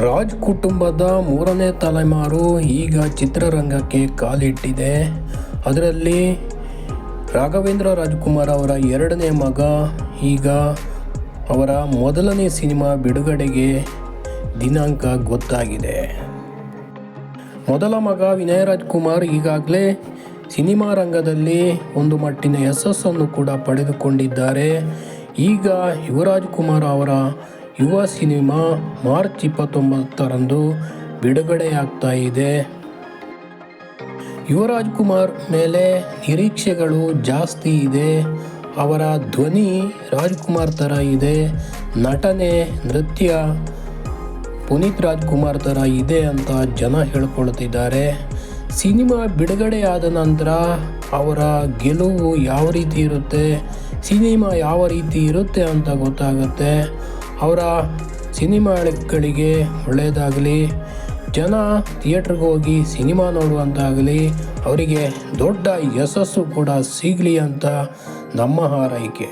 ರಾಜ್ ಕುಟುಂಬದ ಮೂರನೇ ತಲೆಮಾರು ಈಗ ಚಿತ್ರರಂಗಕ್ಕೆ ಕಾಲಿಟ್ಟಿದೆ. ಅದರಲ್ಲಿ ರಾಘವೇಂದ್ರ ರಾಜ್ಕುಮಾರ್ ಅವರ ಎರಡನೇ ಮಗ, ಈಗ ಅವರ ಮೊದಲನೇ ಸಿನಿಮಾ ಬಿಡುಗಡೆಗೆ ದಿನಾಂಕ ಗೊತ್ತಾಗಿದೆ. ಮೊದಲ ಮಗ ವಿನಯ ರಾಜ್ಕುಮಾರ್ ಈಗಾಗಲೇ ಸಿನಿಮಾ ರಂಗದಲ್ಲಿ ಒಂದು ಮಟ್ಟಿನ ಯಶಸ್ಸನ್ನು ಕೂಡ ಪಡೆದುಕೊಂಡಿದ್ದಾರೆ. ಈಗ ಯುವರಾಜ್ ಕುಮಾರ್ ಅವರ ಯುವ ಸಿನಿಮಾ ಮಾರ್ಚ್ ಇಪ್ಪತ್ತೊಂಬತ್ತರಂದು ಬಿಡುಗಡೆಯಾಗ್ತಾ ಇದೆ. ಯುವರಾಜ್ ಕುಮಾರ್ ಮೇಲೆ ನಿರೀಕ್ಷೆಗಳು ಜಾಸ್ತಿ ಇದೆ. ಅವರ ಧ್ವನಿ ರಾಜ್ಕುಮಾರ್ ಥರ ಇದೆ. ನಟನೆ, ನೃತ್ಯ ಪುನೀತ್ ರಾಜ್ಕುಮಾರ್ ಥರ ಇದೆ ಅಂತ ಜನ ಹೇಳ್ಕೊಳ್ತಿದ್ದಾರೆ. ಸಿನಿಮಾ ಬಿಡುಗಡೆಯಾದ ನಂತರ ಅವರ ಗೆಲುವು ಯಾವ ರೀತಿ ಇರುತ್ತೆ, ಸಿನಿಮಾ ಯಾವ ರೀತಿ ಇರುತ್ತೆ ಅಂತ ಗೊತ್ತಾಗುತ್ತೆ. ಅವರ ಸಿನಿಮಾಗಳಿಗೆ ಒಳ್ಳೆಯದಾಗಲಿ, ಜನ ಥಿಯೇಟ್ರಿಗೆ ಹೋಗಿ ಸಿನಿಮಾ ನೋಡುವಂತಾಗಲಿ, ಅವರಿಗೆ ದೊಡ್ಡ ಯಶಸ್ಸು ಕೂಡ ಸಿಗಲಿ ಅಂತ ನಮ್ಮ ಹಾರೈಕೆ.